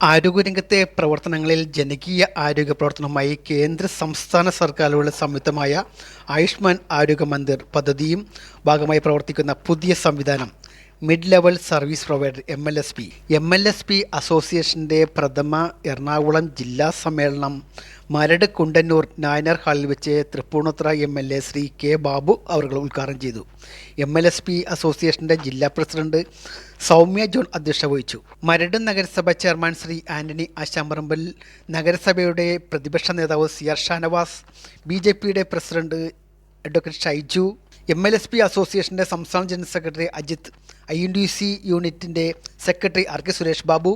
ആരോഗ്യരംഗത്തെ പ്രവർത്തനങ്ങളിൽ ജനകീയ ആരോഗ്യ പ്രവർത്തനവുമായി കേന്ദ്ര സംസ്ഥാന സർക്കാരുകളുടെ സംയുക്തമായ ആയുഷ്മാൻ ആരോഗ്യ മന്ദിർ പദ്ധതിയും ഭാഗമായി പ്രവർത്തിക്കുന്ന പുതിയ സംവിധാനം mid level service provider M L S P M L S P അസോസിയേഷന്റെ പ്രഥമ എറണാകുളം ജില്ലാ സമ്മേളനം മരട് കുണ്ടന്നൂർ നായനർ ഹാളിൽ വെച്ച് Tripunithura M L A Shri K Babu അവർ ഉദ്ഘാടനം ചെയ്തു. എം എൽ എസ് പി അസോസിയേഷന്റെ ജില്ലാ പ്രസിഡന്റ് സൗമ്യ ജോൺ അധ്യക്ഷത വഹിച്ചു. മരട് നഗരസഭ ചെയർമാൻ ശ്രീ ആന്റണി ആശാമ്പറമ്പൽ നഗരസഭയുടെ പ്രതിപക്ഷ നേതാവ് C R Shanavas B J പിയുടെ president advocate Shaiju M L S P അസോസിയേഷന്റെ സംസ്ഥാന general secretary Ajith I N D C യൂണിറ്റിന്റെ secretary R K Suresh Babu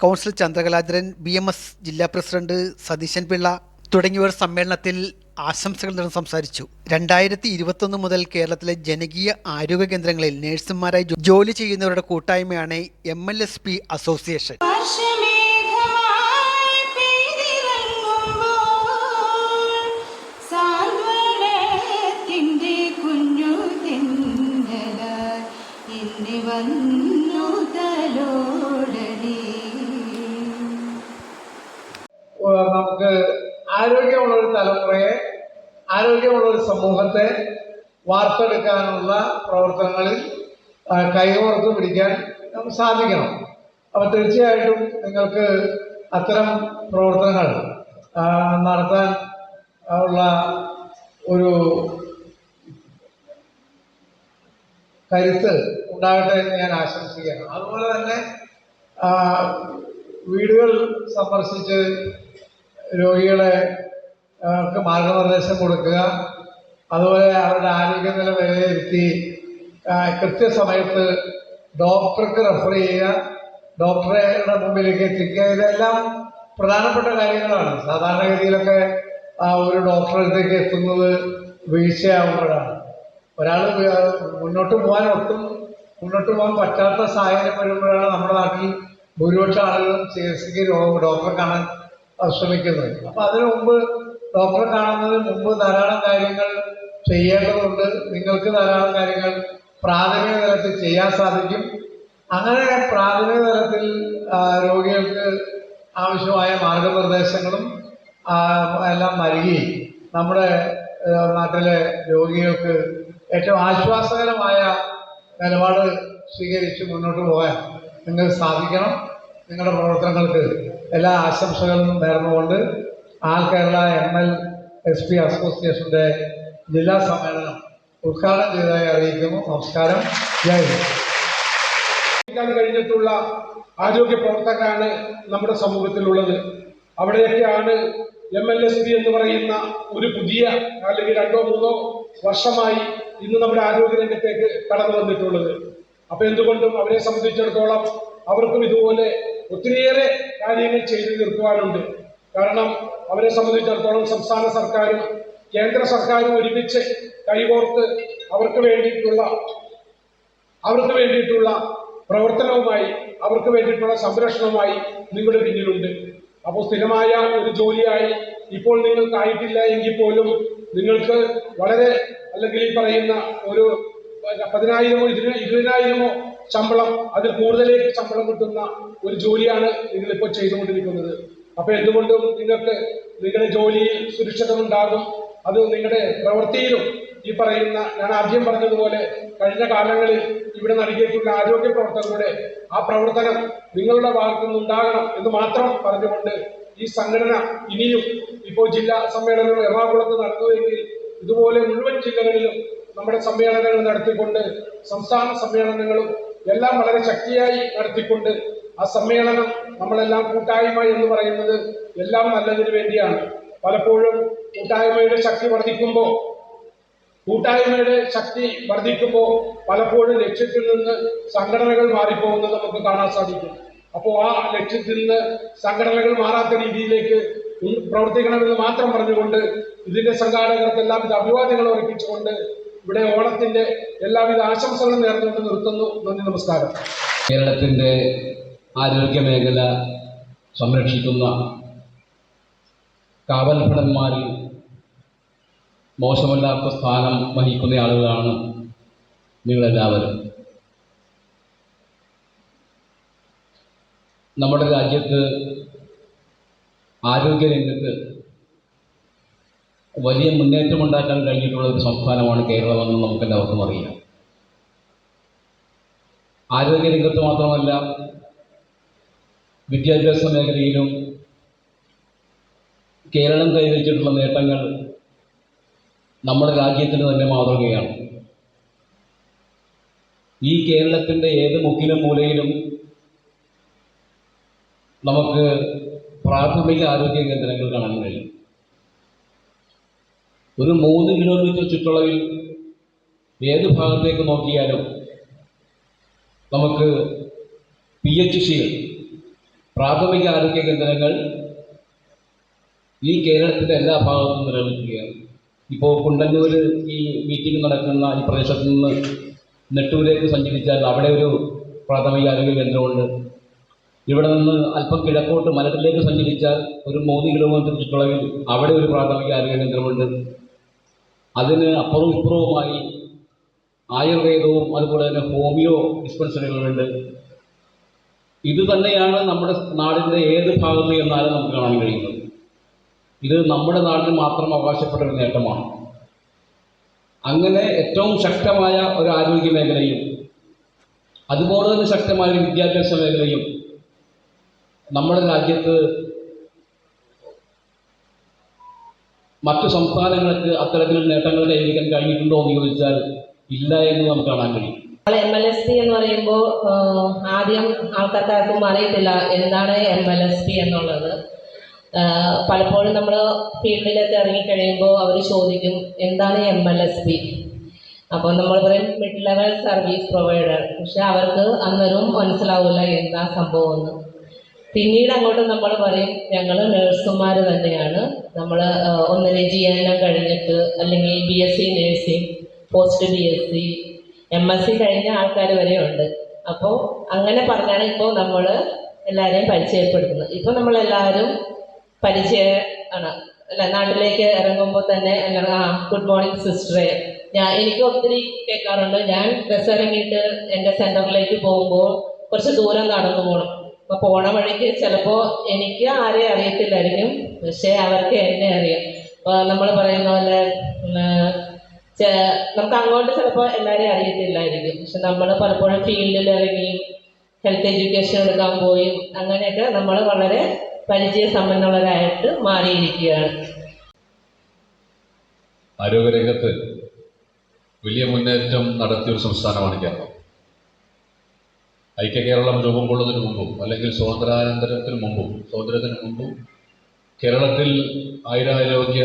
council Chandrakaladharan B M S ജില്ലാ പ്രസിഡന്റ് സതീശൻ പിള്ള തുടങ്ങിയവർ സമ്മേളനത്തിൽ ആശംസകൾ നേർന്ന് സംസാരിച്ചു. രണ്ടായിരത്തി ഇരുപത്തൊന്ന് മുതൽ കേരളത്തിലെ ജനകീയ ആരോഗ്യ കേന്ദ്രങ്ങളിൽ നഴ്സുമാരായി ജോലി ചെയ്യുന്നവരുടെ കൂട്ടായ്മയാണ് M L S P association ആരോഗ്യമുള്ള ഒരു തലമുറയെ ആരോഗ്യമുള്ള ഒരു സമൂഹത്തെ വാർത്തെടുക്കാനുള്ള പ്രവർത്തനങ്ങളിൽ കൈകോർത്ത് പിടിക്കാൻ നമുക്ക് സാധിക്കണം. അപ്പോൾ തീർച്ചയായിട്ടും നിങ്ങൾക്ക് അത്തരം പ്രവർത്തനങ്ങൾ നടത്താൻ ഉള്ള ഒരു കരുത്ത് ഉണ്ടാകട്ടെ എന്ന് ഞാൻ ആശംസിക്കുകയാണ് അതുപോലെ തന്നെ വീടുകൾ സന്ദർശിച്ച് രോഗികളെ അവർക്ക് മാർഗനിർദ്ദേശം കൊടുക്കുക. അതുപോലെ അവരുടെ ആരോഗ്യനില വിലയിരുത്തി കൃത്യസമയത്ത് ഡോക്ടർക്ക് റെഫർ ചെയ്യുക. ഡോക്ടറുടെ മുമ്പിലേക്ക് എത്തിക്കുക. ഇതെല്ലാം പ്രധാനപ്പെട്ട കാര്യങ്ങളാണ്. സാധാരണഗതിയിലൊക്കെ ഒരു ഡോക്ടറുടെ അടുത്തേക്ക് എത്തുന്നത് വീഴ്ചയാവുമ്പോഴാണ്. ഒരാൾ മുന്നോട്ട് പോകാൻ ഒട്ടും മുന്നോട്ട് പോകാൻ പറ്റാത്ത സാഹചര്യം വരുമ്പോഴാണ് നമ്മുടെ നാട്ടിൽ ഭൂരിപക്ഷം ആളുകളും ചികിത്സയ്ക്ക് രോഗം ഡോക്ടറെ കാണാൻ ശ്രമിക്കുന്നത് അപ്പം അതിനു മുമ്പ് ഡോക്ടറെ കാണുന്നതിന് മുമ്പ് ധാരാളം കാര്യങ്ങൾ ചെയ്യേണ്ടതുണ്ട്. നിങ്ങൾക്ക് ധാരാളം കാര്യങ്ങൾ പ്രാഥമിക തലത്തിൽ ചെയ്യാൻ സാധിക്കും. അങ്ങനെ പ്രാഥമിക തലത്തിൽ രോഗികൾക്ക് ആവശ്യമായ മാർഗനിർദ്ദേശങ്ങളും എല്ലാം നൽകി നമ്മുടെ നാട്ടിലെ രോഗികൾക്ക് ഏറ്റവും ആശ്വാസകരമായ നിലപാട് സ്വീകരിച്ച് മുന്നോട്ട് പോകാൻ നിങ്ങൾക്ക് സാധിക്കണം. നിങ്ങളുടെ പ്രവർത്തനങ്ങൾക്ക് എല്ലാ ആശംസകളും നേർന്നുകൊണ്ട് all Kerala M L S P അസോസിയേഷന്റെ ജില്ലാ സമ്മേളനം ഉദ്ഘാടനം ചെയ്തതായി അറിയിക്കുന്നു. നമസ്കാരം. ജയ് ഹിന്ദ്. കഴിഞ്ഞിട്ടുള്ള ആരോഗ്യ പ്രവർത്തകരാണ് നമ്മുടെ സമൂഹത്തിലുള്ളത്. അവിടെയൊക്കെയാണ് എം എൽ എസ് പി എന്ന് പറയുന്ന ഒരു പുതിയ അല്ലെങ്കിൽ രണ്ടോ മൂന്നോ വർഷമായി ഇന്ന് നമ്മുടെ ആരോഗ്യ രംഗത്തേക്ക് കടന്നു വന്നിട്ടുള്ളത്. അപ്പൊ എന്തുകൊണ്ടും അവരെ സംബന്ധിച്ചിടത്തോളം അവർക്കും ഇതുപോലെ ഒത്തിരിയേറെ കാര്യങ്ങൾ ചെയ്തു തീർക്കുവാനുണ്ട്. കാരണം അവരെ സംബന്ധിച്ചിടത്തോളം സംസ്ഥാന സർക്കാരും കേന്ദ്ര സർക്കാരും ഒരുമിച്ച് കൈകോർത്ത് അവർക്ക് വേണ്ടിയിട്ടുള്ള അവർക്ക് വേണ്ടിയിട്ടുള്ള പ്രവർത്തനവുമായി അവർക്ക് വേണ്ടിയിട്ടുള്ള സംരക്ഷണവുമായി നിങ്ങളുടെ പിന്നിലുണ്ട്. അപ്പോൾ സ്ഥിരമായ ഒരു ജോലിയായി ഇപ്പോൾ നിങ്ങൾക്ക് ആയിട്ടില്ല എങ്കിൽ പോലും നിങ്ങൾക്ക് വളരെ അല്ലെങ്കിൽ ഈ പറയുന്ന ഒരു പതിനായിരമോ ഇരുപതിനായിരമോ ശമ്പളം അതിൽ കൂടുതലേക്ക് ശമ്പളം കിട്ടുന്ന ഒരു ജോലിയാണ് നിങ്ങളിപ്പോൾ ചെയ്തുകൊണ്ടിരിക്കുന്നത്. അപ്പൊ എന്തുകൊണ്ടും നിങ്ങൾക്ക് നിങ്ങളുടെ ജോലിയിൽ സുരക്ഷിത ഉണ്ടാകും അത് നിങ്ങളുടെ പ്രവൃത്തിയിലും ഈ പറയുന്ന ഞാൻ ആദ്യം പറഞ്ഞതുപോലെ കഴിഞ്ഞ കാലങ്ങളിൽ ഇവിടെ നൽകിയിട്ടുള്ള ആരോഗ്യ പ്രവർത്തകരുടെ ആ പ്രവർത്തനം നിങ്ങളുടെ ഭാഗത്തു നിന്നുണ്ടാകണം എന്ന് മാത്രം പറഞ്ഞുകൊണ്ട് ഈ സംഘടന ഇനിയും ഇപ്പോൾ ജില്ലാ സമ്മേളനം എറണാകുളത്ത് നടത്തുമെങ്കിൽ ഇതുപോലെ മുഴുവൻ ജില്ലകളിലും നമ്മുടെ സമ്മേളനങ്ങൾ നടത്തിക്കൊണ്ട് സംസ്ഥാന സമ്മേളനങ്ങളും എല്ലാം വളരെ ശക്തിയായി നടത്തിക്കൊണ്ട് ആ സമ്മേളനം നമ്മളെല്ലാം കൂട്ടായ്മ എന്ന് പറയുന്നത് എല്ലാം നല്ലതിനു വേണ്ടിയാണ്. പലപ്പോഴും കൂട്ടായ്മയുടെ ശക്തി വർദ്ധിക്കുമ്പോൾ കൂട്ടായ്മയുടെ ശക്തി വർദ്ധിക്കുമ്പോൾ പലപ്പോഴും ലക്ഷ്യത്തിൽ നിന്ന് സംഘടനകൾ മാറിപ്പോകുന്നത് നമുക്ക് കാണാൻ സാധിക്കും. അപ്പോൾ ആ ലക്ഷ്യത്തിൽ നിന്ന് സംഘടനകൾ മാറാത്ത രീതിയിലേക്ക് പ്രവർത്തിക്കണമെന്ന് മാത്രം പറഞ്ഞുകൊണ്ട് ഇതിന്റെ സംഘാടകർക്കെല്ലാം ഇത് അഭിവാദ്യങ്ങൾ അർപ്പിച്ചുകൊണ്ട് ഇവിടെ ഓണത്തിന്റെ എല്ലാവിധ ആശംസകളും നേർന്നുകൊണ്ട് നിർത്തുന്നു. നന്ദി നമസ്കാരം. കേരളത്തിന്റെ ആരോഗ്യ മേഖല സംരക്ഷിക്കുന്ന കാവൽഭടന്മാരിൽ മോശമല്ലാത്ത സ്ഥാനം വഹിക്കുന്ന ആളുകളാണ് നിങ്ങളെല്ലാവരും. നമ്മുടെ രാജ്യത്ത് ആരോഗ്യ രംഗത്ത് വലിയ മുന്നേറ്റം ഉണ്ടാക്കാൻ കഴിഞ്ഞിട്ടുള്ള ഒരു സംസ്ഥാനമാണ് കേരളമെന്ന് നമുക്ക് എല്ലാവർക്കും അറിയാം. ആരോഗ്യരംഗത്ത് മാത്രമല്ല വിദ്യാഭ്യാസ മേഖലയിലും കേരളം കൈവരിച്ചിട്ടുള്ള നേട്ടങ്ങൾ നമ്മുടെ രാജ്യത്തിന് തന്നെ മാതൃകയാണ്. ഈ കേരളത്തിന്റെ ഏത് മുക്കിലും മൂലയിലും നമുക്ക് പ്രാഥമിക ആരോഗ്യ കേന്ദ്രങ്ങൾ കാണാൻ കഴിയും. ഒരു മൂന്ന് കിലോമീറ്റർ ചുറ്റളവിൽ ഏത് ഭാഗത്തേക്ക് നോക്കിയാലും നമുക്ക് പി എച്ച് സികൾ പ്രാഥമിക ആരോഗ്യ കേന്ദ്രങ്ങൾ ഈ കേരളത്തിന്റെ എല്ലാ ഭാഗത്തും നിലനിൽക്കുകയാണ്. ഇപ്പോൾ കുണ്ടന്നൂർ ഈ മീറ്റിംഗ് നടക്കുന്ന ഈ പ്രദേശത്ത് നിന്ന് നെട്ടൂരേക്ക് സഞ്ചരിച്ചാൽ അവിടെ ഒരു പ്രാഥമിക ആരോഗ്യ കേന്ദ്രമുണ്ട്. ഇവിടെ നിന്ന് അല്പം കിഴക്കോട്ട് മലട്ടിലേക്ക് സഞ്ചരിച്ചാൽ ഒരു മൂന്ന് കിലോമീറ്റർ ചുറ്റളവിൽ അവിടെ ഒരു പ്രാഥമിക ആരോഗ്യ കേന്ദ്രമുണ്ട്. അതിന് അപ്പുറവും ഇപ്പുറവുമായി ആയുർവേദവും അതുപോലെ തന്നെ ഹോമിയോ ഡിസ്പെൻസറികളുണ്ട്. ഇത് തന്നെയാണ് നമ്മുടെ നാടിന്റെ ഏത് ഭാഗത്ത് എന്നാലും നമുക്ക് കാണാൻ കഴിയുന്നത്. ഇത് നമ്മുടെ നാടിന് മാത്രം അവകാശപ്പെട്ട ഒരു നേട്ടമാണ്. അങ്ങനെ ഏറ്റവും ശക്തമായ ഒരു ആരോഗ്യ മേഖലയും അതുപോലെ തന്നെ ശക്തമായ ഒരു വിദ്യാഭ്യാസ മേഖലയും നമ്മുടെ രാജ്യത്ത് മറ്റു സംസ്ഥാനങ്ങൾക്ക് അത്തരത്തിലുള്ള നേട്ടങ്ങൾ കൈവരിക്കാൻ കഴിഞ്ഞിട്ടുണ്ടോ എന്ന് ചോദിച്ചാൽ ഇല്ല എന്ന് നമുക്ക് കാണാൻ കഴിയും. എം എൽ എസ് പി എന്ന് പറയുമ്പോൾ ആദ്യം ആൾക്കാർക്ക് ആർക്കും അറിയത്തില്ല എന്താണ് എം എൽ എസ് പി എന്നുള്ളത്. പലപ്പോഴും നമ്മൾ ഫീൽഡിലൊക്കെ ഇറങ്ങിക്കഴിയുമ്പോൾ അവർ ചോദിക്കും എന്താണ് എം എൽ എസ് പി അപ്പോൾ നമ്മൾ പറയും മിഡ് ലെവൽ സർവീസ് പ്രൊവൈഡർ പക്ഷെ അവർക്ക് അന്നേരവും മനസ്സിലാവില്ല എന്താ സംഭവം എന്ന്. പിന്നീട് അങ്ങോട്ട് നമ്മൾ പറയും ഞങ്ങൾ നഴ്സുമാർ തന്നെയാണ്. നമ്മൾ ഒന്നിനെ ജി എൻ എം കഴിഞ്ഞിട്ട് അല്ലെങ്കിൽ B S C nursing post B S C M S C കഴിഞ്ഞ ആൾക്കാർ വരെ ഉണ്ട്. അപ്പോൾ അങ്ങനെ പറഞ്ഞാണ് ഇപ്പോൾ നമ്മൾ എല്ലാവരെയും പരിചയപ്പെടുത്തുന്നത്. ഇപ്പോൾ നമ്മളെല്ലാവരും പരിചയ ആണ്. അല്ല നാട്ടിലേക്ക് ഇറങ്ങുമ്പോൾ തന്നെ ആ ഗുഡ് മോർണിംഗ് സിസ്റ്ററെ ഞാൻ എനിക്ക് ഒത്തിരി കേൾക്കാറുണ്ട്. ഞാൻ ബസ് ഇറങ്ങിയിട്ട് എന്റെ സെന്ററിലേക്ക് പോകുമ്പോൾ കുറച്ച് ദൂരം നടന്നു പോകണം അപ്പോൾ പോണ വഴിക്ക് ചിലപ്പോൾ എനിക്ക് ആരെയും അറിയത്തില്ലായിരിക്കും പക്ഷേ അവർക്ക് എന്നെ അറിയാം. നമ്മൾ പറയുന്ന പോലെ നമുക്ക് അങ്ങോട്ട് ചിലപ്പോൾ എല്ലാവരെയും അറിയത്തില്ലായിരിക്കും. പക്ഷെ നമ്മൾ പലപ്പോഴും ഫീൽഡിൽ ഇറങ്ങിയും ഹെൽത്ത് എഡ്യൂക്കേഷൻ എടുക്കാൻ പോയി അങ്ങനെയൊക്കെ നമ്മൾ വളരെ പരിചയസമ്പന്നരായിട്ട് മാറിയിരിക്കുകയാണ്. ആരോഗ്യരംഗത്ത് വലിയ മുന്നേറ്റം നടത്തിയ ഒരു സംസ്ഥാനമാണ് കേരളം. ഐക്യ കേരളം രൂപം കൊള്ളുന്നതിന് മുമ്പും അല്ലെങ്കിൽ സ്വാതന്ത്ര്യാനന്തരത്തിന് മുമ്പും സ്വാതന്ത്ര്യത്തിന് മുമ്പും കേരളത്തിൽ ആയുരാരോഗ്യ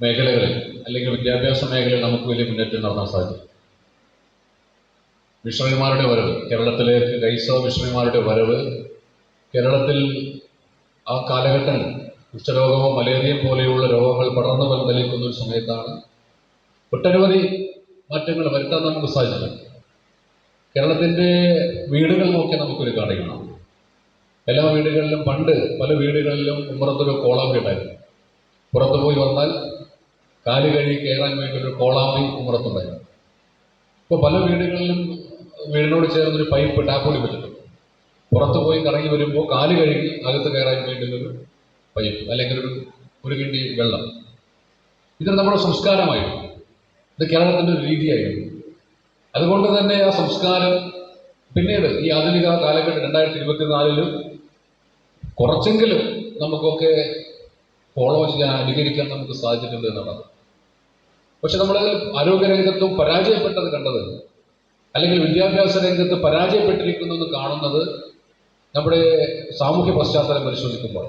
മേഖലകളിൽ അല്ലെങ്കിൽ വിദ്യാഭ്യാസ മേഖലയിൽ നമുക്ക് വലിയ മുന്നേറ്റം നടത്താൻ സാധിക്കും. മിഷണറിമാരുടെ വരവ് കേരളത്തിലെ ക്രൈസ്തവ മിഷണറിമാരുടെ വരവ് കേരളത്തിൽ ആ കാലഘട്ടം കുഷ്ഠരോഗമോ മലേറിയ പോലെയുള്ള രോഗങ്ങൾ പടർന്നു പന്തലിക്കുന്ന ഒരു സമയത്താണ് ഒട്ടനവധി മാറ്റങ്ങൾ വരുത്താൻ നമുക്ക് സാധിച്ചിട്ടുണ്ട് കേരളത്തിന്റെ വീടുകൾ നോക്കിയാൽ നമുക്കൊരു കാണിക്കണം. എല്ലാ വീടുകളിലും പണ്ട് പല വീടുകളിലും ഉമ്മറത്തൊരു കോളാമ്പി ഉണ്ടായിരുന്നു. പുറത്തു പോയി വന്നാൽ കാൽ കഴുകി കയറാൻ വേണ്ടി ഒരു കോളാമ്പി ഉമ്മറത്തുണ്ടായിരുന്നു ഇപ്പോൾ പല വീടുകളിലും വീടിനോട് ചേർന്നൊരു പൈപ്പ് ടാപ്പോളി വെച്ചിട്ടുണ്ട്. പുറത്തു പോയി കറങ്ങി വരുമ്പോൾ കാൽ കഴുകി അകത്ത് കയറാൻ വേണ്ടിയുള്ളൊരു പൈപ്പ് അല്ലെങ്കിൽ ഒരു ഒരു കിണ്ടി വെള്ളം. ഇത് നമ്മുടെ സംസ്കാരമായിരുന്നു. ഇത് കേരളത്തിന്റെ ഒരു രീതിയായിരുന്നു. അതുകൊണ്ട് തന്നെ ആ സംസ്കാരം പിന്നീട് ഈ ആധുനിക കാലഘട്ടം രണ്ടായിരത്തി ഇരുപത്തിനാലിലും കുറച്ചെങ്കിലും നമുക്കൊക്കെ ഫോളോ ചെയ്യാൻ അനുകരിക്കാൻ നമുക്ക് സാധിച്ചിട്ടുണ്ട് എന്നുള്ളത് പക്ഷെ നമ്മൾ ആരോഗ്യരംഗത്തും പരാജയപ്പെട്ടത് കണ്ടത് അല്ലെങ്കിൽ വിദ്യാഭ്യാസ രംഗത്ത് പരാജയപ്പെട്ടിരിക്കുന്നു എന്ന് കാണുന്നത് നമ്മുടെ സാമൂഹ്യ പശ്ചാത്തലം പരിശോധിക്കുമ്പോൾ.